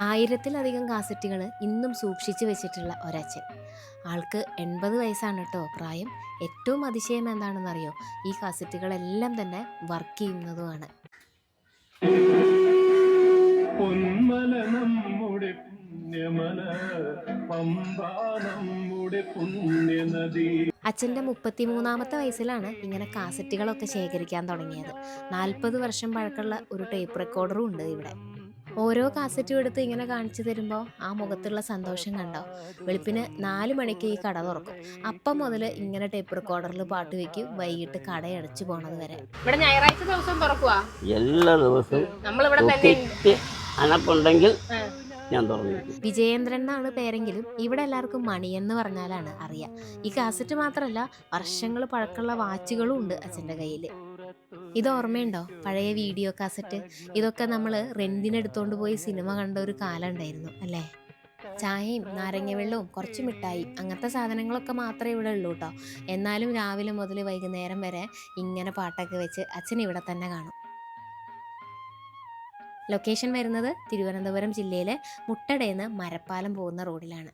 ആയിരത്തിലധികം കാസറ്റുകൾ ഇന്നും സൂക്ഷിച്ചു വെച്ചിട്ടുള്ള ഒരച്ഛൻ. ആൾക്ക് എൺപത് വയസ്സാണ് കേട്ടോ പ്രായം ഏറ്റവും അതിശയം എന്താണെന്നറിയോ? ഈ കാസറ്റുകളെല്ലാം തന്നെ വർക്ക് ചെയ്യുന്നതുമാണ്. നമ്മുടെ പുണ്യമല പമ്പ നമ്മുടെ പുണ്യനദി. അച്ഛന്റെ മുപ്പത്തിമൂന്നാമത്തെ വയസ്സിലാണ് ഇങ്ങനെ കാസറ്റുകളൊക്കെ ശേഖരിക്കാൻ തുടങ്ങിയത്. നാൽപ്പത് വർഷം പഴക്കമുള്ള ഒരു ടേപ്പ് റെക്കോർഡറും ഉണ്ട് ഇവിടെ. ഓരോ കാസറ്റും എടുത്ത് ഇങ്ങനെ കാണിച്ചു തരുമ്പോൾ ആ മുഖത്തുള്ള സന്തോഷം കണ്ടോ? വെളുപ്പിന് നാല് മണിക്ക് ഈ കട തുറക്കും. അപ്പം മുതൽ ഇങ്ങനെ ടേപ്പ് റെക്കോർഡറിൽ പാട്ട് വെക്കും. വൈകിട്ട് കടയടച്ചു പോണത് വരെ. ഇവിടെ ഞായറാഴ്ച ദിവസം തുറക്കുവാ? എല്ലാ ദിവസവും നമ്മളിവിടെ തന്നെ അനപ്പുണ്ടെങ്കിൽ ഞാൻ തുറന്നു വിജയേന്ദ്രൻ എന്നാണ് പേരെങ്കിലും ഇവിടെ എല്ലാവർക്കും മണിയെന്ന് പറഞ്ഞാലാണ് അറിയാം. ഈ കാസറ്റ് മാത്രമല്ല വർഷങ്ങൾ പഴക്കമുള്ള വാച്ചുകളും ഉണ്ട് അച്ഛന്റെ കയ്യിൽ ഇത് ഓർമ്മയുണ്ടോ? പഴയ വീഡിയോ കാസറ്റ്? ഇതൊക്കെ നമ്മൾ റെന്റിനെടുത്തോണ്ട് പോയി സിനിമ കണ്ട ഒരു കാലം ഉണ്ടായിരുന്നു അല്ലേ? ചായയും നാരങ്ങ വെള്ളവും കുറച്ച് മിഠായി അങ്ങനത്തെ സാധനങ്ങളൊക്കെ മാത്രമേ ഇവിടെ ഉള്ളൂ കേട്ടോ എന്നാലും രാവിലെ മുതൽ വൈകുന്നേരം വരെ ഇങ്ങനെ പാട്ടൊക്കെ വെച്ച് അച്ഛൻ ഇവിടെ തന്നെ കാണും. ലൊക്കേഷൻ വരുന്നത് തിരുവനന്തപുരം ജില്ലയിലെ മുട്ടടയിൽ നിന്ന് മരപ്പാലം പോകുന്ന റോഡിലാണ്.